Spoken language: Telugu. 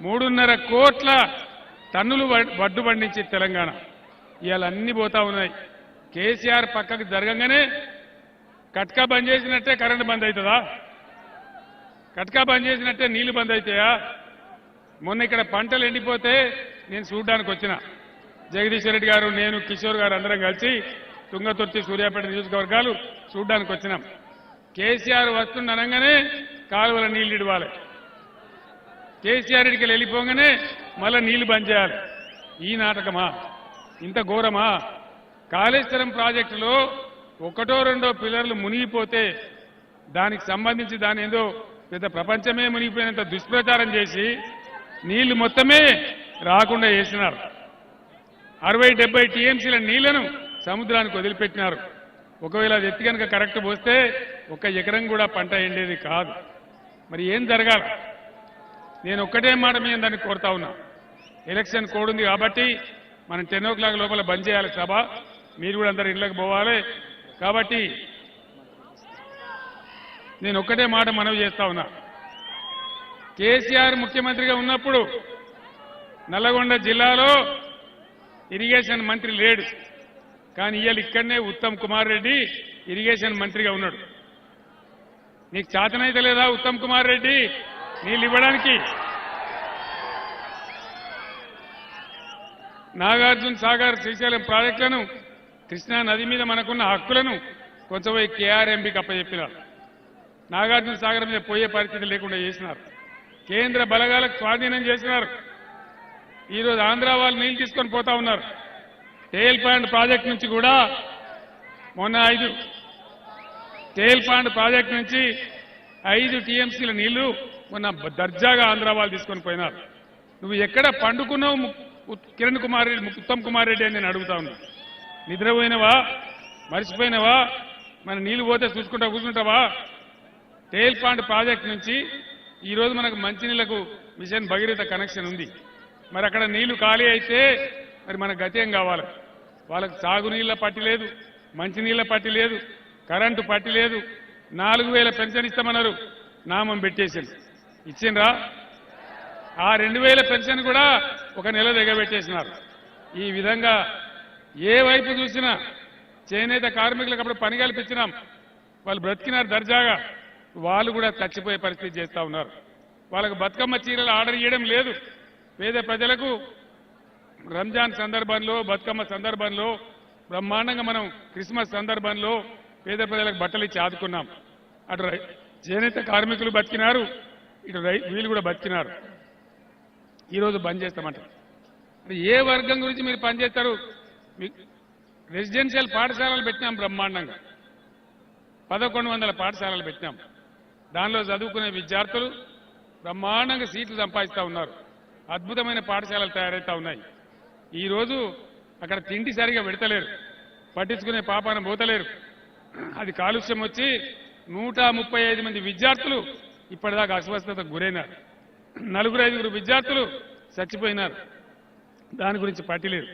మూడున్నర కోట్ల టన్నులు వడ్- వడ్డు పండించి తెలంగాణ. ఇవాళ అన్ని పోతా ఉన్నాయి. కేసీఆర్ పక్కకు జరగంగానే కట్కా బంద్ చేసినట్టే కరెంటు బంద్ అవుతుందా కట్కా బంద్ చేసినట్టే నీళ్ళు బంద్ అవుతాయా మొన్న ఇక్కడ పంటలు ఎండిపోతే నేను చూడ్డానికి వచ్చిన. జగదీశ్వర్ రెడ్డి గారు నేను కిషోర్ గారు అందరం కలిసి తుంగతుర్తి సూర్యాపేట నియోజకవర్గాలు చూడ్డానికి వచ్చినాం. కేసీఆర్ వస్తుండనంగానే కాలువల నీళ్ళు ఇడవాలి. కేసీఆర్ ఇడికి వెళ్ళిపోగానే మళ్ళీ నీళ్ళు బంద్ చేయాలి. ఈ నాటకమా? ఇంత ఘోరమా? కాళేశ్వరం ప్రాజెక్టులో ఒకటో రెండో పిల్లర్లు మునిగిపోతే దానికి సంబంధించి దాని ఏదో పెద్ద ప్రపంచమే మునిగిపోయినంత దుష్ప్రచారం చేసి నీళ్ళు మొత్తమే రాకుండా చేసినారు అరవై డెబ్బై టీఎంసీల నీళ్ళను సముద్రానికి వదిలిపెట్టినారు. ఒకవేళ అది ఎత్తి కనుక కరెక్ట్ పోస్తే ఒక్క ఎకరం కూడా పంట ఎండేది కాదు. మరి ఏం జరగాలి? నేను ఒక్కటే మాట మీ దాన్ని కోరుతా ఉన్నా. ఎలక్షన్ కోడ్ ఉంది కాబట్టి మనం టెన్ ఓ క్లాక్ లోపల బంద్ చేయాలి సభ. మీరు కూడా అందరు ఇళ్ళకి పోవాలి. కాబట్టి నేను ఒక్కటే మాట మనవి చేస్తా ఉన్నా. కేసీఆర్ ముఖ్యమంత్రిగా ఉన్నప్పుడు నల్లగొండ జిల్లాలో ఇరిగేషన్ మంత్రి లేడు. కానీ ఇవాళ ఇక్కడనే ఉత్తమ్ కుమార్ రెడ్డి ఇరిగేషన్ మంత్రిగా ఉన్నాడు. నీకు చేతనైతే లేదా ఉత్తమ్ కుమార్ రెడ్డి? నీళ్ళు ఇవ్వడానికి. నాగార్జున సాగర్ శ్రీశైలం ప్రాజెక్టులను కృష్ణా నది మీద మనకున్న హక్కులను కొంచెం కేఆర్ఎంపీకి కేఆర్ఎంబీకి అప్పచెప్పినారు నాగార్జున సాగర్ మీద పోయే పరిస్థితి లేకుండా చేసినారు. కేంద్ర బలగాలకు స్వాధీనం చేసినారు. ఈరోజు ఆంధ్ర వాళ్ళు నీళ్ళు తీసుకొని పోతా ఉన్నారు. టేల్ పాండ్ ప్రాజెక్ట్ నుంచి కూడా మొన్న ఐదు టేల్ పాండ్ ప్రాజెక్ట్ నుంచి ఐదు టీఎంసీల నీళ్ళు మొన్న దర్జాగా ఆంధ్ర వాళ్ళు తీసుకొని పోయినారు. నువ్వు ఎక్కడ పండుకున్నావు కిరణ్ కుమార్ రెడ్డి ఉత్తమ్ కుమార్ రెడ్డి అని నేను అడుగుతా ఉన్నా. నిద్రపోయినవా? మర్చిపోయినవా? మన నీళ్ళు పోతే చూసుకుంటా కూర్చుంటావా? టేల్ పాండ్ ప్రాజెక్ట్ నుంచి ఈరోజు మనకు మంచినీళ్ళకు మిషన్ భగీరథ కనెక్షన్ ఉంది. మరి అక్కడ నీళ్ళు ఖాళీ అయితే మరి మన గతేం కావాలి? వాళ్ళకి సాగునీళ్ళ పట్టి లేదు మంచినీళ్ళ పట్టి లేదు కరెంటు పట్టి లేదు. నాలుగు వేల పెన్షన్ ఇస్తామన్నారు నామం పెట్టేసింది ఇచ్చిండ్రా? ఆ రెండు వేల పెన్షన్ కూడా ఒక నెల దిగబెట్టేసినారు. ఈ విధంగా ఏ వైపు చూసినా చేనేత కార్మికులకు అప్పుడు పని కల్పించినాం. వాళ్ళు బ్రతికినారు దర్జాగా. వాళ్ళు కూడా చచ్చిపోయే పరిస్థితి చేస్తా ఉన్నారు. వాళ్ళకు బతుకమ్మ చీరలు ఆర్డర్ చేయడం లేదు. పేద ప్రజలకు రంజాన్ సందర్భంలో బతుకమ్మ సందర్భంలో బ్రహ్మాండంగా మనం క్రిస్మస్ సందర్భంలో పేద ప్రజలకు బట్టలు ఇచ్చి ఆదుకున్నాం. అటు చేనేత కార్మికులు బతికినారు. ఇటు రై వీళ్ళు కూడా బతికినారు. ఈరోజు బంద్ చేస్తామంట ఏ వర్గం గురించి మీరు పనిచేస్తారు రెసిడెన్షియల్ పాఠశాలలు పెట్టినాం బ్రహ్మాండంగా. పదకొండు వందల పాఠశాలలు పెట్టినాం. దానిలో చదువుకునే విద్యార్థులు బ్రహ్మాండంగా సీట్లు సంపాదిస్తూ ఉన్నారు. అద్భుతమైన పాఠశాలలు తయారవుతా ఉన్నాయి. ఈరోజు అక్కడ తిండి సరిగా పెడతలేరు. పట్టించుకునే పాపాన పోతలేరు. అది కాలుష్యం వచ్చి నూట ముప్పై ఐదు మంది విద్యార్థులు ఇప్పటిదాకా అస్వస్థతకు గురైనారు. నలుగురు ఐదుగురు విద్యార్థులు చచ్చిపోయినారు. దాని గురించి పట్టిలేదు.